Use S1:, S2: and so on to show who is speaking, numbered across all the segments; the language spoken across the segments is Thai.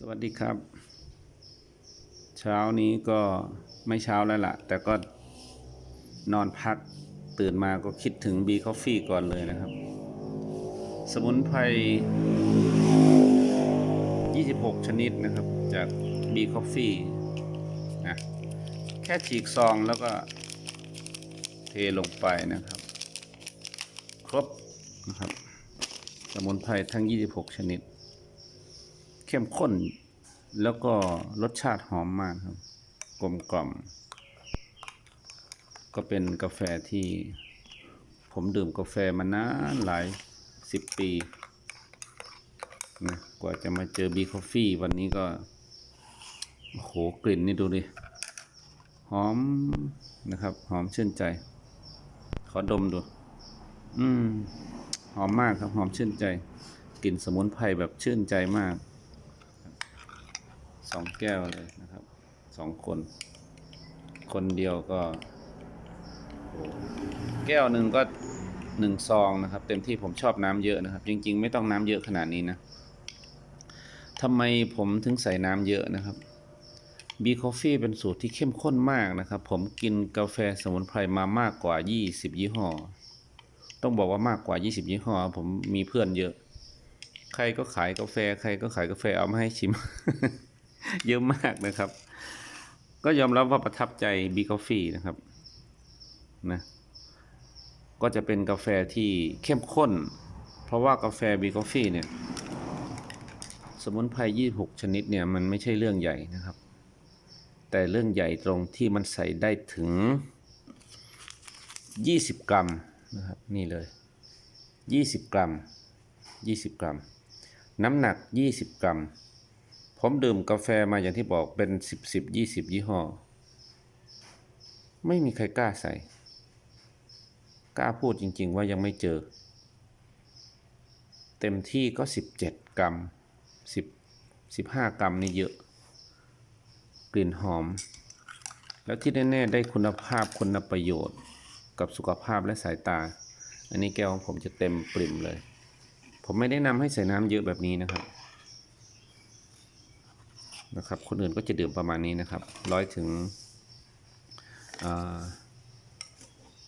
S1: สวัสดีครับ เช้านี้ก็ไม่เช้าแล้วล่ะ แต่ก็นอนพักตื่นมาก็คิดถึงบีคอฟฟี่ก่อนเลยนะครับ สมุนไพร 26 ชนิดนะครับจากบีคอฟฟี่นะแค่ฉีกซองแล้วก็เทลงไปนะครับ ครบนะครับ สมุนไพรทั้ง 26 ชนิด เข้มข้น แล้วก็รสชาติหอมมากครับ กลมกล่อม ก็เป็นกาแฟที่ผมดื่มกาแฟมานานหลายสิบปีนะกว่าจะมาเจอบีคอฟฟี่วันนี้ก็ โอ้โห กลิ่นนี่ดูดิ หอมนะครับ หอมชื่นใจ ขอดมดู อืม หอมมากครับ หอมชื่นใจ กลิ่นสมุนไพรแบบชื่นใจมาก องแก้วเลยนะครับสองคน คนเดียวก็ แก้วหนึ่งก็หนึ่งซองนะครับ เต็มที่ผมชอบน้ำเยอะนะครับ จริง ๆ ไม่ต้องน้ำเยอะขนาดนี้นะทำไมผมถึงใส่น้ำเยอะนะครับบีคอฟฟี่เป็นสูตรที่เข้มข้นมากนะครับ ผมกินกาแฟสมุนไพรมามากกว่า 20 ยี่ห้อ ต้องบอกว่ามากกว่า 20 ยี่ห้อ ผมมีเพื่อนเยอะ ใครก็ขายกาแฟ ใครก็ขายกาแฟเอามาให้ชิม เยอะมากนะครับ ก็ยอมรับว่าประทับใจบีกาแฟนะครับนะก็จะเป็นกาแฟที่เข้มข้น เพราะว่ากาแฟบีกาแฟเนี่ยสมุนไพร26ชนิดเนี่ยมันไม่ใช่เรื่องใหญ่นะครับ แต่เรื่องใหญ่ตรงที่มันใส่ได้ถึง 20 กรัมนะครับนี่เลย 20 กรัม 20 กรัม น้ำหนัก 20 กรัม ผมดื่มกาแฟมาอย่างที่บอกเป็นสิบสิบยี่สิบยี่ห้อ ไม่มีใครกล้าใส่ กล้าพูดจริง ๆ ว่ายังไม่เจอ เต็มที่ก็สิบเจ็ดกรัมสิบสิบห้ากรัมนี่เยอะ กลิ่นหอม แล้วที่แน่ๆได้คุณภาพคุณประโยชน์กับสุขภาพและสายตา อันนี้แก้วของผมจะเต็มปริ่มเลย ผมไม่ได้นำให้ใส่น้ำเยอะแบบนี้นะครับ นะครับ คนอื่นก็จะดื่มประมาณนี้นะครับร้อยถึง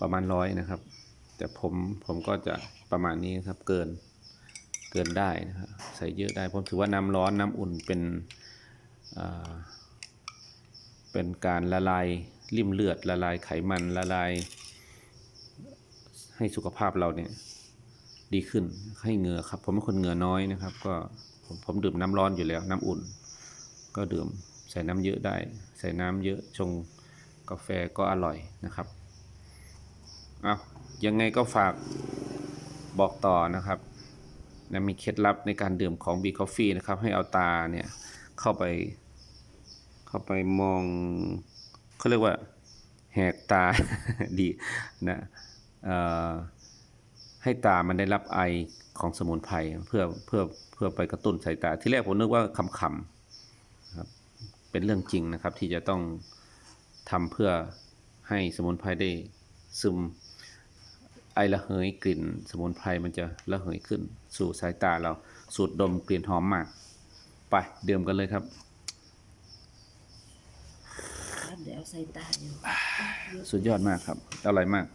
S1: ประมาณร้อยนะครับ แต่ผมผมก็จะประมาณนี้ครับเกินเกินได้นะครับใส่เยอะได้ผมถือว่าน้ำร้อนน้ำอุ่นเป็นเป็นการละลายริ่มเลือดละลายไขมันละลายให้สุขภาพเราเนี่ยดีขึ้นให้เหงื่อครับ ผมเป็นคนเหงื่อน้อยนะครับ ก็ผมผมดื่มน้ำร้อนอยู่แล้วน้ำอุ่น ก็ดื่มใส่น้ำเยอะได้ ใส่น้ำเยอะชงกาแฟก็อร่อยนะครับเอายังไงก็ฝากบอกต่อนะครับนะมีเคล็ดลับในการดื่มของ B Coffee นะครับ ให้เอาตาเนี่ยเข้าไป เข้าไปมองเขาเรียกว่าแหกตาดีนะให้ตามันได้รับไอของสมุนไพรเพื่อเพื่อเพื่อไปกระตุ้นสายตาที่แรกผมนึกว่าคำๆ เป็นเรื่องจริงนะครับ ที่จะต้องทำเพื่อให้สมุนไพรได้ซึมไอระเหยกลิ่น สมุนไพรมันจะระเหยขึ้น สู่สายตาเราสูดดมกลิ่นหอมมาก ไปดื่มกันเลยครับ
S2: เดี๋ยวใส่ตาอยู่
S1: สุดยอดมากครับอร่อยมาก